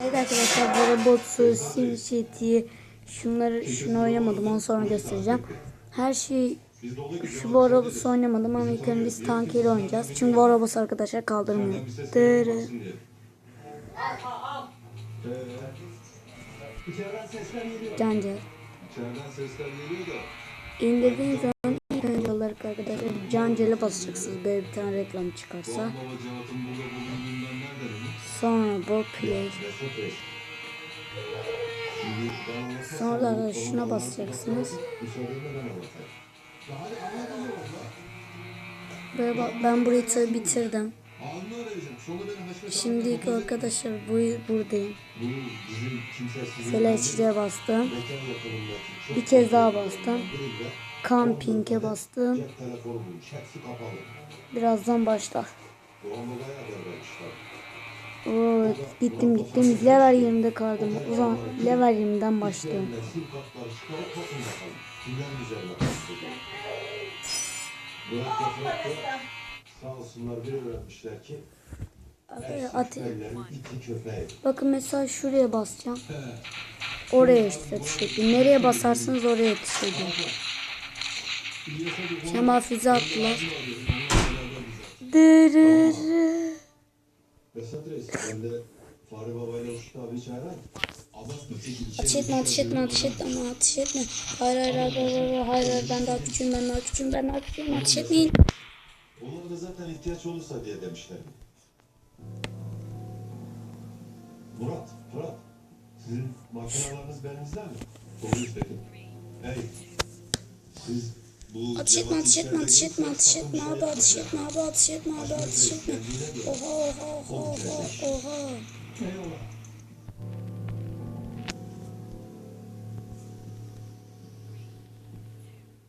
Evet arkadaşlar bu robotu, SimCity'yi şunları şunu oynamadım onu sonra göstereceğim. Her şey şu bu robotu oynamadım ama ilk önce biz tank ile oynayacağız. Çünkü bu robot arkadaşlar kaldırmıyor. Dırı. Da. İndirdiğiniz zaman ilk önce olarak arkadaşlar Cancel'e basacaksınız böyle bir tane reklam çıkarsa. Sonra bu play. Sonra da şuna basacaksınız. Böyle bak ben burayı bitirdim. Şimdi arkadaşlar bu buradayım. Seleç'e bastım. Bir kez daha bastım. Camping'e bastım. Birazdan başlar. Gittim gittim level 20'de kaldım. O zaman level 20'den başlıyorum. Bakın mesela şuraya basacağım. Oraya yetişecek. Nereye basarsınız oraya yetişecek. Şema füze attılar. Dırırır. Vesat Reis, ben de Fahri Baba ile Uçtu abi çağıran. Ateş etme, ateş etme, ateş etme, ama ateş etme. Hayır, hayır, hayır, hayır, hayır, hayır, hayır, ben daha küçüğüm, ben daha küçüğüm, ben daha küçüğüm, ateş etmeyin. Onlar da zaten ihtiyaç olursa diye demişler. Murat, Murat. Sizin makineleriniz belinizde mi? Doğru söyledin. Hey. Siz bu atış etme, atış etme, atış etme, atış etme abi, atış etme abi, atış etme abi, atış etme. Oha, oha, oha, oha, oha.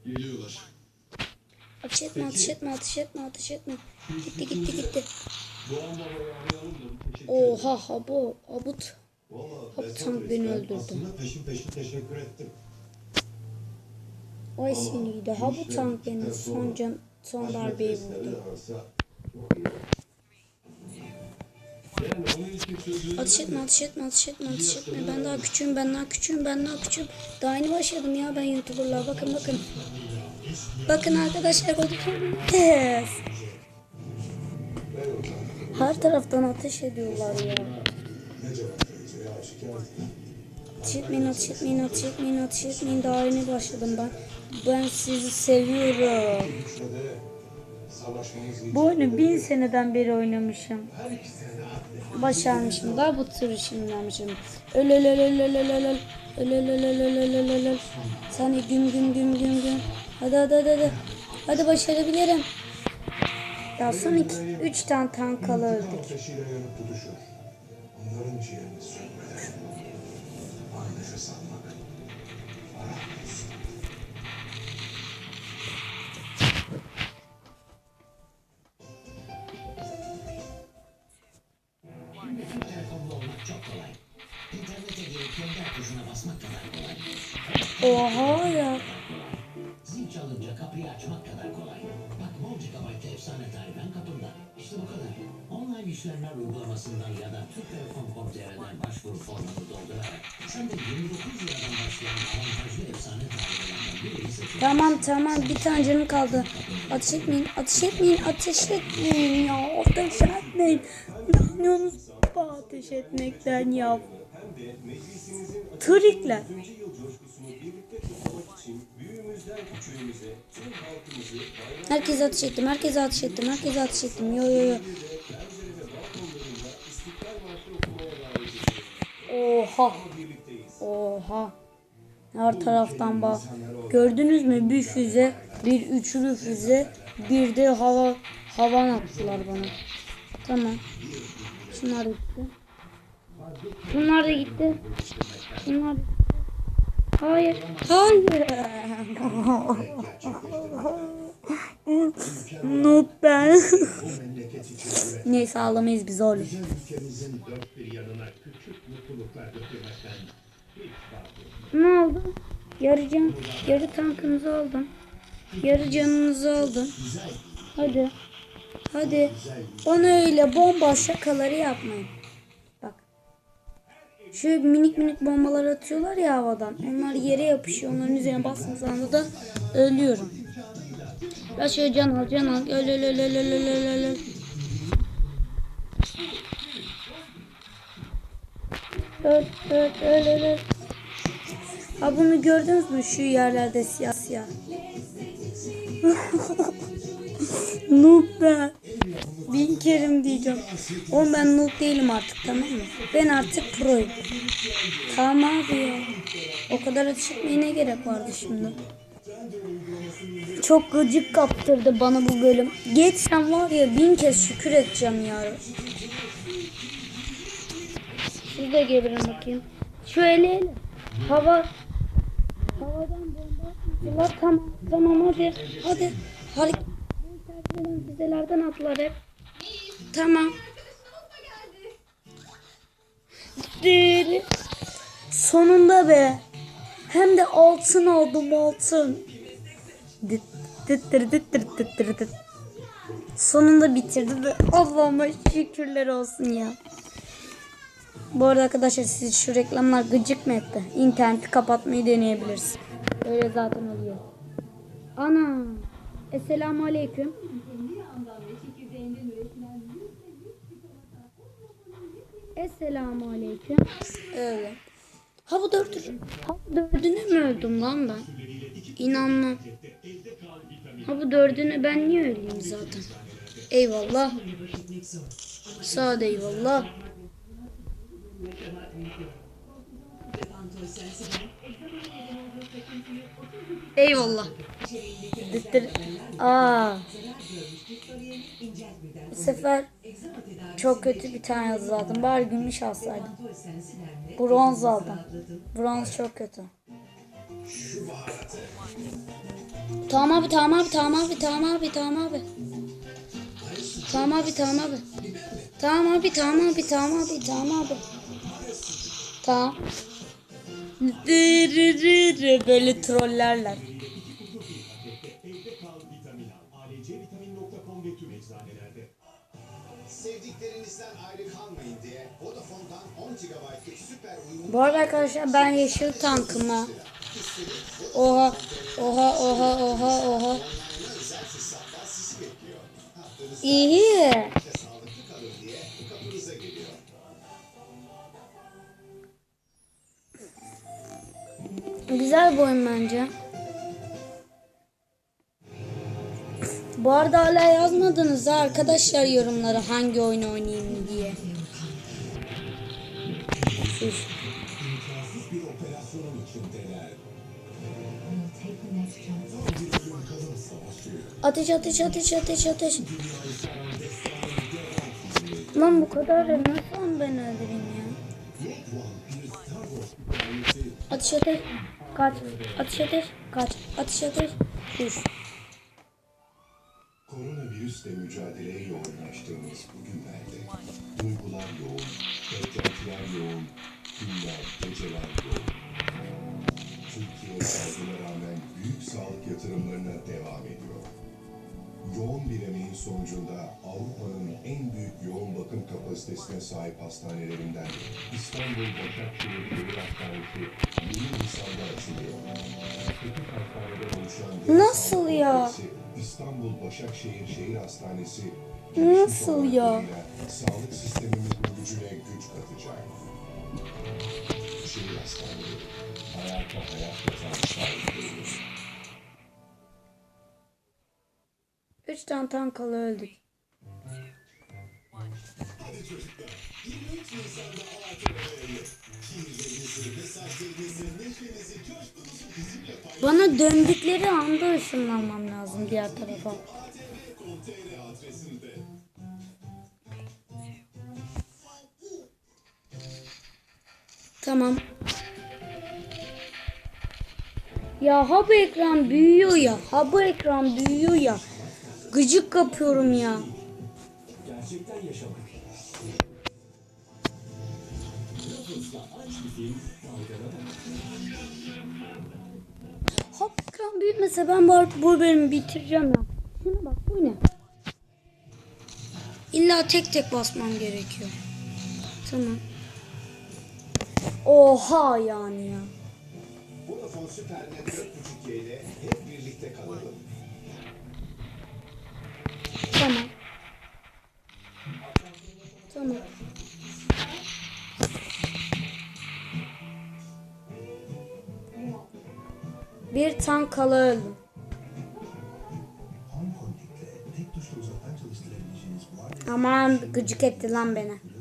Geliyorlar. Atış etme, atış etme, atış etme, atış etme. Gitti, gitti, gitti. Oha, habu, habut. Habut sanki beni öldürdü. Aslında peşin peşin teşekkür ettim. Ay siniriydi. Ha bu tank beni son can, son darbeyi vurdu. Ateş etme, ateş etme, ateş etme, ateş etme. Ben daha küçüğüm, ben daha küçüğüm, ben daha küçüğüm. Daha yeni başladım ya ben YouTuber'la. Bakın bakın. Bakın arkadaşlar. Yes. Her taraftan ateş ediyorlar ya. Ateş etmeyin, ateş etmeyin, ateş etmeyin, ateş etmeyin. Daha yeni başladım ben. Ben sizi seviyorum. Bu oyunu bin seneden beri oynamışım. Başarmışım. Daha bu tür şimdilenmişim. Öl öl öl öl öl öl öl öl. Güm güm güm güm güm. Hadi hadi hadi hadi. Hadi başarabilirim. Daha son iki, üç tane tank kalı öldük. Onların ciğerini sökmeden. Bana nefes almak. Basmak kadar kolay. Oha ya. Zil çalınca kapıyı açmak kadar kolay. Bak bol gigabaytlı efsane tarifen kapında. İşte bu kadar. Online işlemler uygulamasından ya da Türk Telekom.com.tr'den başvuru formunu doldurarak sen de 29 liradan başlayan avantajlı efsane tarifelerden birini seçin. Tamam tamam bir tane canım kaldı. Ateş etmeyin, ateş etmeyin, ateş etmeyin ya. Ateş etmeyin. Ne anlıyorsunuz bu ateş etmekten ya? Trikler. Herkes ateş ettim, herkes ateş ettim, herkes ateş ettim. Yo yo yo. Oha. Oha. Her taraftan bak. Gördünüz mü bir füze, bir üçlü füze, bir de hava havan attılar bana. Tamam. Şunlar da gitti. Bunlar da gitti. Bunlar. Hayır. Hayır. Noob ben. Neyse ağlamayız biz oğlum. Ülkemizin dört bir yanına küçük mutluluklar götürmekten Ne oldu? Yarı can, yarı tankınızı aldım. Yarı canınızı aldım. Hadi. Hadi. Bana öyle bomba şakaları yapmayın. Şu minik minik bombalar atıyorlar ya havadan. Onlar yere yapışıyor. Onların üzerine bastığınız anda da ölüyorum. Ya şöyle can al can al. Öl öl öl öl öl öl öl öl, öl. Öl öl öl. Ha bunu gördünüz mü şu yerlerde siyah siyah. noob ben. Bin kerim diyeceğim. Oğlum ben noob değilim artık tamam mı? Ben artık proyum. Tamam abi ya. O kadar etmeye ne gerek vardı şimdi? Çok gıcık kaptırdı bana bu bölüm. Geçsem var ya bin kez şükür edeceğim ya. Siz de gelirin bakayım. Şöyle. Hava. Havadan bomba atmışlar. Tamam. Tamam hadi. Hadi. Harika. Füzelerden attılar hep. Tamam. Sonunda be. Hem de altın aldım altın. Sonunda bitirdi de Allah'ıma şükürler olsun ya. Bu arada arkadaşlar siz şu reklamlar gıcık mı etti? İnterneti kapatmayı deneyebilirsin. Öyle zaten oluyor. Ana. Esselamu aleyküm. Esselamu aleyküm. Evet. Ha bu dördü. Ha bu dördüne mi öldüm lan ben? İnanmam. Ha bu dördüne ben niye öleyim zaten? Eyvallah. Sağ eyvallah. Eyvallah. Dıttır. Aa. Bu sefer çok kötü bir tane yazı aldım. Bari gümüş alsaydım. Bronz aldım. Bronz çok kötü. Tamam abi tamam abi tamam abi tamam abi tamam abi. Tamam abi tamam abi. Tamam abi tamam abi tamam abi tamam abi. Tamam. Böyle trollerler. Bu arada arkadaşlar ben yeşil tankıma. Oha oha oha oha oha. İyi. Güzel bir oyun bence. Bu arada hala yazmadınız ha arkadaşlar yorumlara hangi oyun oynayayım diye. Sus. Bir operasyonun içindeler. Ateş ateş ateş ateş ateş. Lan bu kadar da nasıl ben öldüreyim ya? Ateş ateş. Kaç. Ateş ateş. Kaç. Ateş ateş. Düş. Koronavirüsle mücadeleye yoğunlaştığımız bu günlerde duygular yoğun, beklentiler yoğun, günler, geceler. Türkiye salgına rağmen büyük sağlık yatırımlarına devam ediyor. Yoğun bir emeğin sonucunda Avrupa'nın en büyük yoğun bakım kapasitesine sahip hastanelerinden İstanbul Başakşehir Şehir Hastanesi 20 Nisan'da açılıyor. 8 hastaneden oluşan Nasıl ya? İstanbul Başakşehir Şehir Hastanesi Nasıl ya? Sağlık sistemimizin gücüne güç katacak. Şehir hastaneleri hayata hayat. Üç tane tankalı öldük. Bana döndükleri anda ışınlanmam lazım diğer tarafa. Tamam. Ya ha bu ekran büyüyor ya. Ha bu ekran büyüyor ya. Gıcık kapıyorum ya. Ha bu ekran büyümese ben bu, bu bölümü bitireceğim ya. Şuna bak bu ne? İlla tek tek basmam gerekiyor. Tamam. Oha yani ya. Vodafone Süpernet 4.5G ile hep birlikte kalalım. Tamam. Tamam. Bir tank kala öldü. Home Connect'le tek tuşla uzaktan çalıştırabileceğiniz bu Aman gıcık etti lan beni.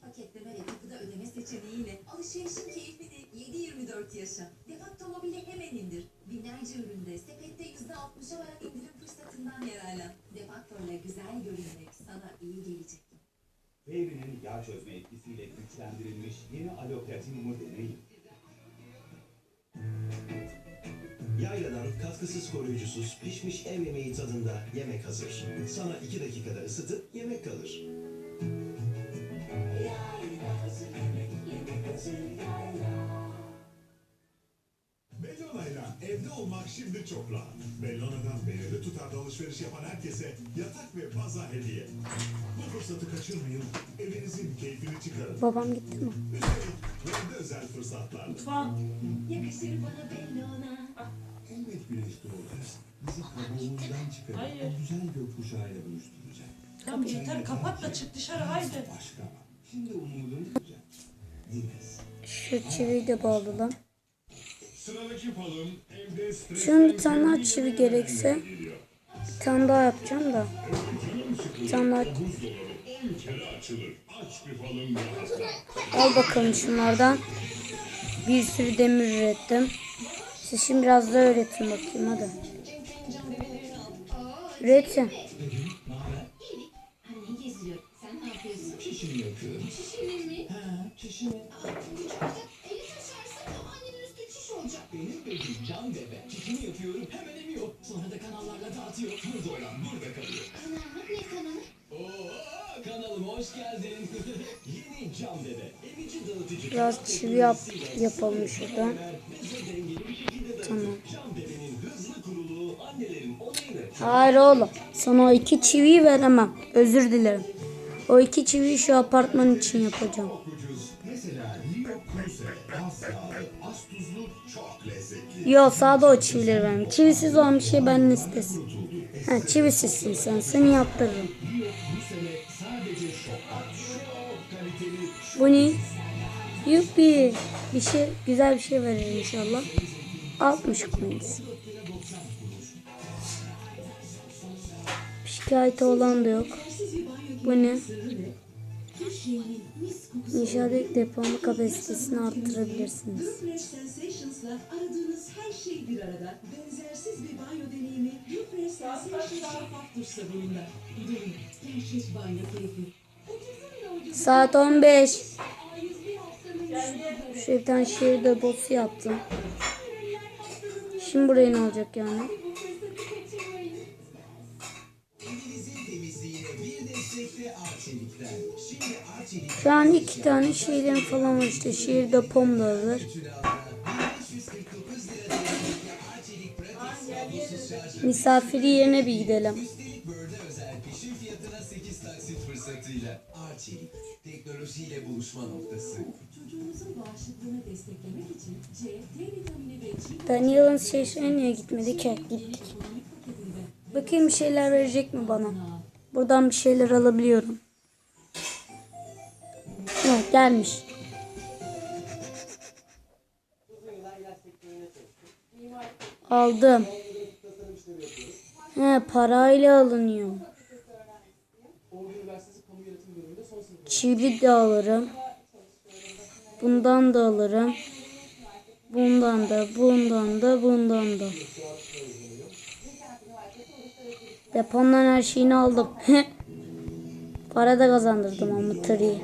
Paketleme ve kapıda ödeme seçeneğiyle alışverişin keyfini 7-24 yaşa. Defakto mobili hemen indir. Binlerce üründe sepette %60'a varan indirim fırsatından yararlan. Defakto ile güzel görünmek sana iyi gelecek. Baby'nin yağ çözme etkisiyle güçlendirilmiş yeni alo platinumu deneyin. Katkısız koruyucusuz pişmiş ev yemeği tadında yemek hazır. Sana 2 dakikada ısıtıp yemek kalır. Bellona'yla evde olmak şimdi çok rahat. Bellona'dan belirli tutarda alışveriş yapan herkese yatak ve baza hediye. Bu fırsatı kaçırmayın. Evinizin keyfini çıkarın. Babam gitti mi? Üstelik evde özel fırsatlar. Yakışır bana Bellona. Elbet güneş doğacak. Bizi kabuğumuzdan çıkarıp o güzel gökkuşağıyla buluşturacak. Tamam yeter kapat da çık dışarı haydi. Başka. Şimdi umudum olacak. Deniz. Şu çiviyi de bağlayalım. Sıradaki falım evde Şunun bir tane daha çivi gerekse bir tane daha yapacağım da. Bir tane daha buzdolabı 10 kere açılır. Aç bir falım daha. Al bakalım şunlardan. Bir sürü demir ürettim. Siz şimdi biraz daha üretin bakayım hadi. Üretin. Biraz çivi yap, yapalım şuradan. Hayır oğlum. Sana o iki çiviyi veremem. Özür dilerim. O iki çiviyi şu apartman için yapacağım. Çok ucuz. Mesela Leo Cruze. Az yağlı, az tuzlu, çok lezzetli. Yo sağda o çivileri vermem. Çivisiz olan bir şey benden istesin. Ha çivisizsin sen. Seni yaptırırım. Bu ne? Yuppi. Bir şey, güzel bir şey verir inşallah. 60 coins. Şikayeti olan da yok. Bu ne? İnşaat depolama kapasitesini arttırabilirsiniz. Saat 15. Şöyle bir tane şehir deposu yaptım. Şimdi buraya ne olacak yani? Şu an iki tane şeylerim falan var işte. Şehir depom da hazır. 549 lira değerindeki Arçelik pratik sabırsız şarjı. Misafiri yerine bir gidelim. Üstelik böyle özel peşin fiyatına 8 taksit fırsatıyla. Arçelik, teknolojiyle buluşma noktası. Daniel'ın şehrine niye gitmedik? Ha, gittik. Bakayım bir şeyler verecek mi bana? Buradan bir şeyler alabiliyorum. Yok gelmiş. Aldım. He parayla alınıyor. Çivi de alırım. Bundan da alırım. Bundan da, bundan da, bundan da. Depondan her şeyini aldım. Para da kazandırdım ama tırıyı.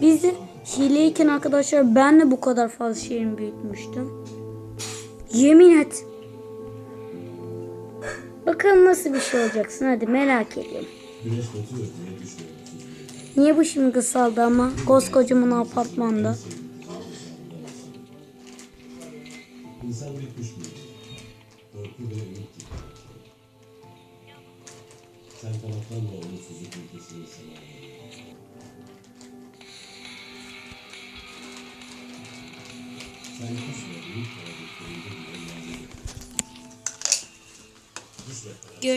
Biz de arkadaşlar ben de bu kadar fazla şeyimi büyütmüştüm. Yemin et. Bakalım nasıl bir şey olacaksın hadi merak ediyorum. Niye bu şimdi kısaldı ama koskocaman apartmanda.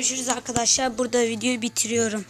Görüşürüz arkadaşlar. Burada videoyu bitiriyorum.